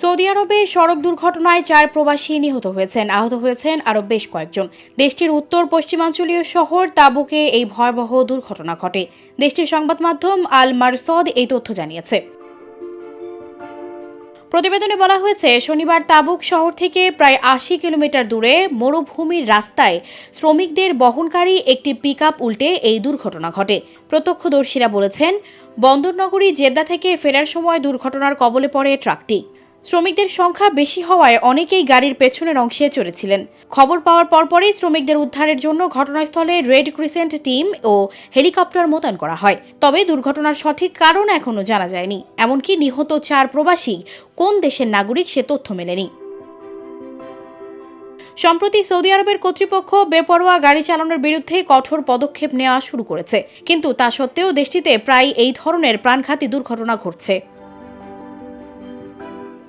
Saudi আরবে সড়ক দুর্ঘটনায় চার প্রবাসী নিহত হয়েছেন, আহত হয়েছেন আরও বেশ কয়েকজন। দেশটির উত্তর পশ্চিমাঞ্চলীয় শহর তাবুকে এই ভয়াবহ দুর্ঘটনা ঘটে। দেশটির সংবাদ মাধ্যম আল মারসদ এই তথ্য জানিয়েছে। প্রতিবেদনে বলা হয়েছে, শনিবার তাবুক শহর থেকে প্রায় আশি কিলোমিটার দূরে মরুভূমির রাস্তায় শ্রমিকদের বহনকারী একটি পিকআপ উল্টে এই দুর্ঘটনা ঘটে। প্রত্যক্ষদর্শীরা বলেছেন, বন্দরনগরী জেদ্দা থেকে ফেরার সময় দুর্ঘটনার কবলে পড়ে ট্রাকটি। শ্রমিকদের সংখ্যা বেশি হওয়ায় অনেকেই গাড়ির পেছনের অংশে চড়েছিলেন। খবর পাওয়ার পরপরই শ্রমিকদের উদ্ধারের জন্য ঘটনাস্থলে রেড ক্রিসেন্ট টিম ও হেলিকপ্টার মোতায়েন করা হয়। তবে দুর্ঘটনার সঠিক কারণ এখনও জানা যায়নি। এমনকি নিহত চার প্রবাসী, কোন দেশের নাগরিক সে তথ্য মেলেনি। সম্প্রতি সৌদি আরবের কর্তৃপক্ষ বেপরোয়া গাড়ি চালানোর বিরুদ্ধে কঠোর পদক্ষেপ নেওয়া শুরু করেছে। কিন্তু তা সত্ত্বেও দেশটিতে প্রায় এই ধরনের প্রাণঘাতী দুর্ঘটনা ঘটছে।